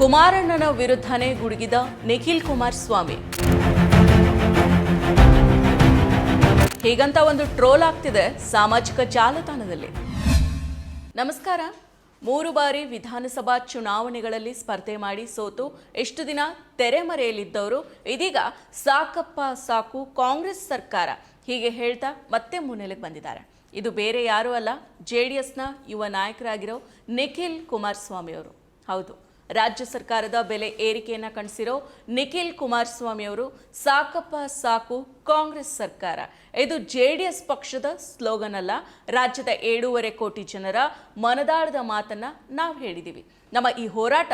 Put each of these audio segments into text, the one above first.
ಕುಮಾರಣ್ಣನ ವಿರುದ್ಧನೇ ಗುಡುಗಿದ ನಿಖಿಲ್ ಕುಮಾರಸ್ವಾಮಿ ಹೀಗಂತ ಒಂದು ಟ್ರೋಲ್ ಆಗ್ತಿದೆ ಸಾಮಾಜಿಕ ಜಾಲತಾಣದಲ್ಲಿ. ನಮಸ್ಕಾರ. ಮೂರು ಬಾರಿ ವಿಧಾನಸಭಾ ಚುನಾವಣೆಗಳಲ್ಲಿ ಸ್ಪರ್ಧೆ ಮಾಡಿ ಸೋತು ಎಷ್ಟು ದಿನ ತೆರೆಮರೆಯಲ್ಲಿದ್ದವರು ಇದೀಗ ಸಾಕಪ್ಪ ಸಾಕು ಕಾಂಗ್ರೆಸ್ ಸರ್ಕಾರ ಹೀಗೆ ಹೇಳ್ತಾ ಮತ್ತೆ ಮುನ್ನೆಲೆಗೆ ಬಂದಿದ್ದಾರೆ. ಇದು ಬೇರೆ ಯಾರೂ ಅಲ್ಲ ಜೆ ಡಿ ಎಸ್ನ ಯುವ ನಾಯಕರಾಗಿರೋ ನಿಖಿಲ್ ಕುಮಾರಸ್ವಾಮಿ ಅವರು ಹೌದು. ರಾಜ್ಯ ಸರ್ಕಾರದ ಬೆಲೆ ಏರಿಕೆಯನ್ನು ಕಣಿಸಿರೋ ನಿಖಿಲ್ ಕುಮಾರಸ್ವಾಮಿ ಅವರು, ಸಾಕಪ್ಪ ಸಾಕು ಕಾಂಗ್ರೆಸ್ ಸರ್ಕಾರ. ಇದು ಜೆ ಪಕ್ಷದ ಸ್ಲೋಗನ್ ಅಲ್ಲ, ರಾಜ್ಯದ ಏಳೂವರೆ ಕೋಟಿ ಜನರ ಮನದಾಳದ ಮಾತನ್ನು ನಾವು ಹೇಳಿದ್ದೀವಿ ನಮ್ಮ ಈ ಹೋರಾಟ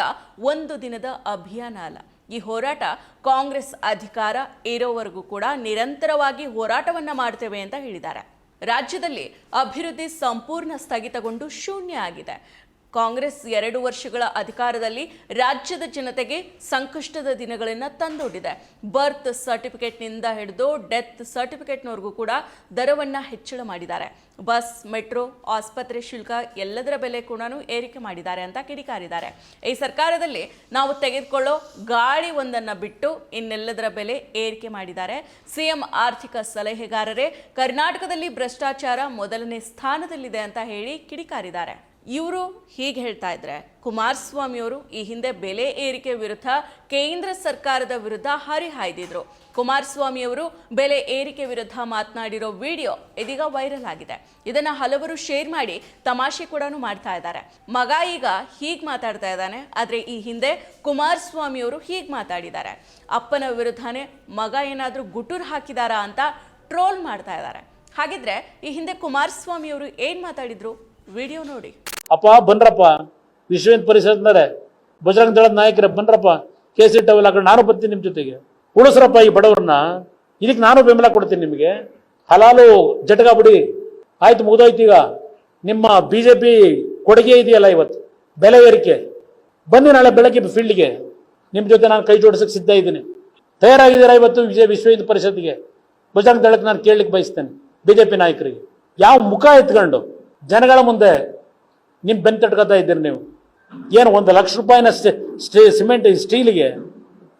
ಒಂದು ದಿನದ ಅಭಿಯಾನ ಅಲ್ಲ. ಈ ಹೋರಾಟ ಕಾಂಗ್ರೆಸ್ ಅಧಿಕಾರ ಇರೋವರೆಗೂ ಕೂಡ ನಿರಂತರವಾಗಿ ಹೋರಾಟವನ್ನ ಮಾಡ್ತೇವೆ ಅಂತ ಹೇಳಿದ್ದಾರೆ. ರಾಜ್ಯದಲ್ಲಿ ಅಭಿವೃದ್ಧಿ ಸಂಪೂರ್ಣ ಸ್ಥಗಿತಗೊಂಡು ಶೂನ್ಯ ಆಗಿದೆ. ಕಾಂಗ್ರೆಸ್ ಎರಡು ವರ್ಷಗಳ ಅಧಿಕಾರದಲ್ಲಿ ರಾಜ್ಯದ ಜನತೆಗೆ ಸಂಕಷ್ಟದ ದಿನಗಳನ್ನು ತಂದೊಡ್ಡಿದೆ ಬರ್ತ್ ಸರ್ಟಿಫಿಕೇಟ್ನಿಂದ ಹಿಡಿದು ಡೆತ್ ಸರ್ಟಿಫಿಕೇಟ್ನವರೆಗೂ ಕೂಡ ದರವನ್ನು ಹೆಚ್ಚಳ ಮಾಡಿದ್ದಾರೆ. ಬಸ್, ಮೆಟ್ರೋ, ಆಸ್ಪತ್ರೆ ಶುಲ್ಕ ಎಲ್ಲದರ ಬೆಲೆ ಕೂಡ ಏರಿಕೆ ಮಾಡಿದ್ದಾರೆ ಅಂತ ಕಿಡಿಕಾರಿದ್ದಾರೆ. ಈ ಸರ್ಕಾರದಲ್ಲಿ ನಾವು ತೆಗೆದುಕೊಳ್ಳೋ ಗಾಳಿ ಒಂದನ್ನು ಬಿಟ್ಟು ಇನ್ನೆಲ್ಲದರ ಬೆಲೆ ಏರಿಕೆ ಮಾಡಿದ್ದಾರೆ. ಸಿಎಂ ಆರ್ಥಿಕ ಸಲಹೆಗಾರರೇ, ಕರ್ನಾಟಕದಲ್ಲಿ ಭ್ರಷ್ಟಾಚಾರ ಮೊದಲನೇ ಸ್ಥಾನದಲ್ಲಿದೆ ಅಂತ ಹೇಳಿ ಕಿಡಿಕಾರಿದ್ದಾರೆ. ಇವರು ಹೀಗೆ ಹೇಳ್ತಾ ಇದ್ರೆ, ಕುಮಾರಸ್ವಾಮಿಯವರು ಈ ಹಿಂದೆ ಬೆಲೆ ಏರಿಕೆ ವಿರುದ್ಧ ಕೇಂದ್ರ ಸರ್ಕಾರದ ವಿರುದ್ಧ ಹರಿಹಾಯ್ದಿದ್ರು ಕುಮಾರಸ್ವಾಮಿಯವರು ಬೆಲೆ ಏರಿಕೆ ವಿರುದ್ಧ ಮಾತನಾಡಿರೋ ವಿಡಿಯೋ ಇದೀಗ ವೈರಲ್ ಆಗಿದೆ. ಇದನ್ನ ಹಲವರು ಶೇರ್ ಮಾಡಿ ತಮಾಷೆ ಕೂಡ ಮಾಡ್ತಾ ಇದ್ದಾರೆ. ಮಗ ಈಗ ಹೀಗೆ ಮಾತಾಡ್ತಾ ಇದ್ದಾನೆ, ಆದ್ರೆ ಈ ಹಿಂದೆ ಕುಮಾರಸ್ವಾಮಿಯವರು ಹೀಗೆ ಹೀಗ್ ಮಾತಾಡಿದ್ದಾರೆ. ಅಪ್ಪನ ವಿರುದ್ಧನೇ ಮಗ ಏನಾದರೂ ಗುಟುರು ಹಾಕಿದಾರಾ ಅಂತ ಟ್ರೋಲ್ ಮಾಡ್ತಾ ಇದ್ದಾರೆ. ಹಾಗಿದ್ರೆ ಈ ಹಿಂದೆ ಕುಮಾರಸ್ವಾಮಿಯವರು ಏನ್ ಮಾತಾಡಿದ್ರು? ವಿಡಿಯೋ ನೋಡಿ. ಅಪ್ಪ, ಬನ್ರಪ್ಪ. ವಿಶ್ವ ಹಿಂದ್ ಪರಿಷತ್ನರೆ ಬಜರಂಗ ದಳದ ನಾಯಕರೇ, ಬನ್ರಪ್ಪ. ಕೇಸರಿ ಟವೆಲ್ ಹಾಕೊಂಡು ನಾನು ಬರ್ತೀನಿ ನಿಮ್ಮ ಜೊತೆಗೆ. ಉಳಿಸ್ರಪ್ಪ ಈ ಬಡವ್ರನ್ನ, ಇದಕ್ಕೆ ನಾನು ಬೆಂಬಲ ಕೊಡ್ತೀನಿ ನಿಮಗೆ. ಹಲಾಲು ಜಟಗ ಬಿಡಿ. ಆಯ್ತು, ಮುಗಿದೋಯ್ತು ಈಗ. ನಿಮ್ಮ ಬಿ ಜೆ ಪಿ ಕೊಡುಗೆ ಇದೆಯಲ್ಲ ಇವತ್ತು? ಬೆಲೆ ಏರಿಕೆ. ಬನ್ನಿ ನಾಳೆ ಬೆಳಗ್ಗೆ ಫೀಲ್ಡ್ಗೆ. ನಿಮ್ಮ ಜೊತೆ ನಾನು ಕೈ ಜೋಡಿಸಕ್ಕೆ ಸಿದ್ಧ ಇದ್ದೀನಿ. ತಯಾರಾಗಿದ್ದೀರಾ ಇವತ್ತು ವಿಜಯ ವಿಶ್ವ ಹಿಂದ್ ಪರಿಷತ್ಗೆ ಬಜರಂಗ ದಳಕ್ಕೆ ನಾನು ಕೇಳಲಿಕ್ಕೆ ಬಯಸ್ತೇನೆ. ಬಿಜೆಪಿ ನಾಯಕರಿಗೆ. ಯಾವ ಮುಖ ಎತ್ಕೊಂಡು ಜನಗಳ ಮುಂದೆ ನಿಮ್ ಬೆನ್ ತಟ್ಕೊತಾ ಇದ್ದೀರಿ ನೀವು? ಏನು ಒಂದು ಲಕ್ಷ ರೂಪಾಯಿನ ಸ್ಟೇ ಸಿಮೆಂಟ್ ಸ್ಟೀಲಿಗೆ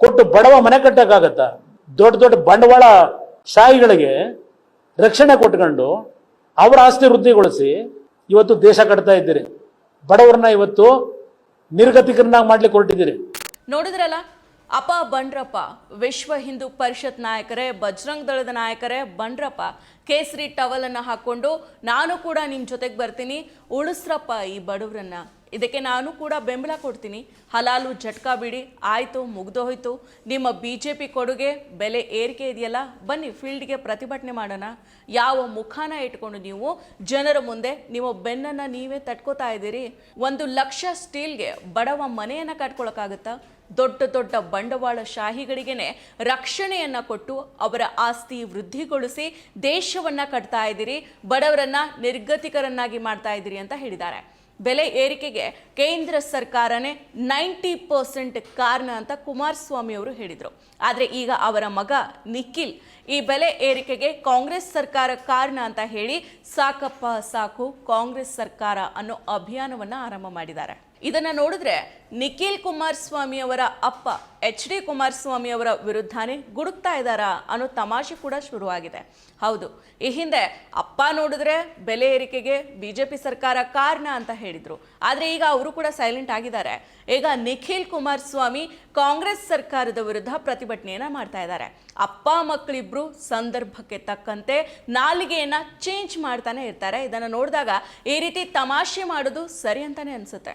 ಕೊಟ್ಟು ಬಡವ ಮನೆ ಕಟ್ಟೋಕ್ಕಾಗತ್ತಾ ದೊಡ್ಡ ದೊಡ್ಡ ಬಂಡವಾಳ ಶಾಹಿಗಳಿಗೆ ರಕ್ಷಣೆ ಕೊಟ್ಕೊಂಡು ಅವರ ಆಸ್ತಿ ವೃದ್ಧಿಗೊಳಿಸಿ ಇವತ್ತು ದೇಶ ಕಟ್ತಾ ಇದ್ದೀರಿ. ಬಡವರನ್ನ ಇವತ್ತು ನಿರ್ಗತಿಕರನ್ನಾಗಿ ಮಾಡ್ಲಿಕ್ಕೆ ಹೊರಟಿದ್ದೀರಿ. ನೋಡಿದ್ರಲ್ಲ? ಅಪ ಬಂಡ್ರಪ್ಪ, ವಿಶ್ವ ಹಿಂದೂ ಪರಿಷತ್ ನಾಯಕರೇ, ಬಜರಂಗ್ ದಳದ ನಾಯಕರೇ, ಬಂಡ್ರಪ್ಪ, ಕೇಸರಿ ಟವಲನ್ನು ಹಾಕ್ಕೊಂಡು ನಾನು ಕೂಡ ನಿಮ್ಮ ಜೊತೆಗೆ ಬರ್ತೀನಿ. ಉಳಿಸ್ರಪ್ಪ ಈ ಬಡವರನ್ನ. ಇದಕ್ಕೆ ನಾನು ಕೂಡ ಬೆಂಬಲ ಕೊಡ್ತೀನಿ. ಹಲಾಲು ಜಟ್ಕಾ ಬಿಡಿ. ಆಯಿತು ಮುಗ್ದೋಯ್ತು ನಿಮ್ಮ ಬಿ ಜೆ ಪಿ ಕೊಡುಗೆ ಬೆಲೆ ಏರಿಕೆ ಇದೆಯಲ್ಲ? ಬನ್ನಿ, ಫೀಲ್ಡ್ಗೆ ಪ್ರತಿಭಟನೆ ಮಾಡೋಣ. ಯಾವ ಮುಖಾನ ಇಟ್ಕೊಂಡು ನೀವು ಜನರ ಮುಂದೆ ನಿಮ್ಮ ಬೆನ್ನನ್ನು ನೀವೇ ತಟ್ಕೋತಾ ಇದ್ದೀರಿ? ಒಂದು ಲಕ್ಷ ಸ್ಟೀಲ್ಗೆ ಬಡವ ಮನೆಯನ್ನು ಕಟ್ಕೊಳಕ್ಕಾಗತ್ತಾ? ದೊಡ್ಡ ದೊಡ್ಡ ಬಂಡವಾಳ ಶಾಹಿಗಳಿಗೆ ರಕ್ಷಣೆಯನ್ನು ಕೊಟ್ಟು ಅವರ ಆಸ್ತಿ ವೃದ್ಧಿಗೊಳಿಸಿ ದೇಶವನ್ನು ಕಟ್ತಾ ಇದ್ದೀರಿ, ಬಡವರನ್ನ ನಿರ್ಗತಿಕರನ್ನಾಗಿ ಮಾಡ್ತಾ ಇದ್ದೀರಿ ಅಂತ ಹೇಳಿದ್ದಾರೆ. ಬೆಲೆ ಏರಿಕೆಗೆ ಕೇಂದ್ರ ಸರ್ಕಾರನೇ ನೈಂಟಿ ಪರ್ಸೆಂಟ್ ಕಾರಣ ಅಂತ ಕುಮಾರಸ್ವಾಮಿ ಅವರು ಹೇಳಿದರು. ಆದರೆ ಈಗ ಅವರ ಮಗ ನಿಖಿಲ್ ಈ ಬೆಲೆ ಏರಿಕೆಗೆ ಕಾಂಗ್ರೆಸ್ ಸರ್ಕಾರ ಕಾರಣ ಅಂತ ಹೇಳಿ ಸಾಕಪ್ಪ ಸಾಕು ಕಾಂಗ್ರೆಸ್ ಸರ್ಕಾರ ಅನ್ನೋ ಅಭಿಯಾನವನ್ನು ಆರಂಭ ಮಾಡಿದ್ದಾರೆ. ಇದನ್ನ ನೋಡಿದ್ರೆ ನಿಖಿಲ್ ಕುಮಾರಸ್ವಾಮಿ ಅವರ ಅಪ್ಪ ಎಚ್ ಡಿ ಕುಮಾರಸ್ವಾಮಿ ಅವರ ವಿರುದ್ಧನೇ ಗುಡುಕ್ತಾ ಇದ್ದಾರಾ ಅನ್ನೋ ತಮಾಷೆ ಕೂಡ ಶುರುವಾಗಿದೆ. ಹೌದು, ಈ ಹಿಂದೆ ಅಪ್ಪ ನೋಡಿದ್ರೆ ಬೆಲೆ ಏರಿಕೆಗೆ ಬಿ ಜೆ ಪಿ ಸರ್ಕಾರ ಕಾರಣ ಅಂತ ಹೇಳಿದರು. ಆದರೆ ಈಗ ಅವರು ಕೂಡ ಸೈಲೆಂಟ್ ಆಗಿದ್ದಾರೆ. ಈಗ ನಿಖಿಲ್ ಕುಮಾರಸ್ವಾಮಿ ಕಾಂಗ್ರೆಸ್ ಸರ್ಕಾರದ ವಿರುದ್ಧ ಪ್ರತಿಭಟನೆಯನ್ನು ಮಾಡ್ತಾ ಇದ್ದಾರೆ. ಅಪ್ಪ ಮಕ್ಕಳಿಬ್ರು ಸಂದರ್ಭಕ್ಕೆ ತಕ್ಕಂತೆ ನಾಲಿಗೆಯನ್ನು ಚೇಂಜ್ ಮಾಡ್ತಾನೆ ಇರ್ತಾರೆ. ಇದನ್ನು ನೋಡಿದಾಗ ಈ ರೀತಿ ತಮಾಷೆ ಮಾಡೋದು ಸರಿ ಅಂತಾನೆ ಅನ್ಸುತ್ತೆ.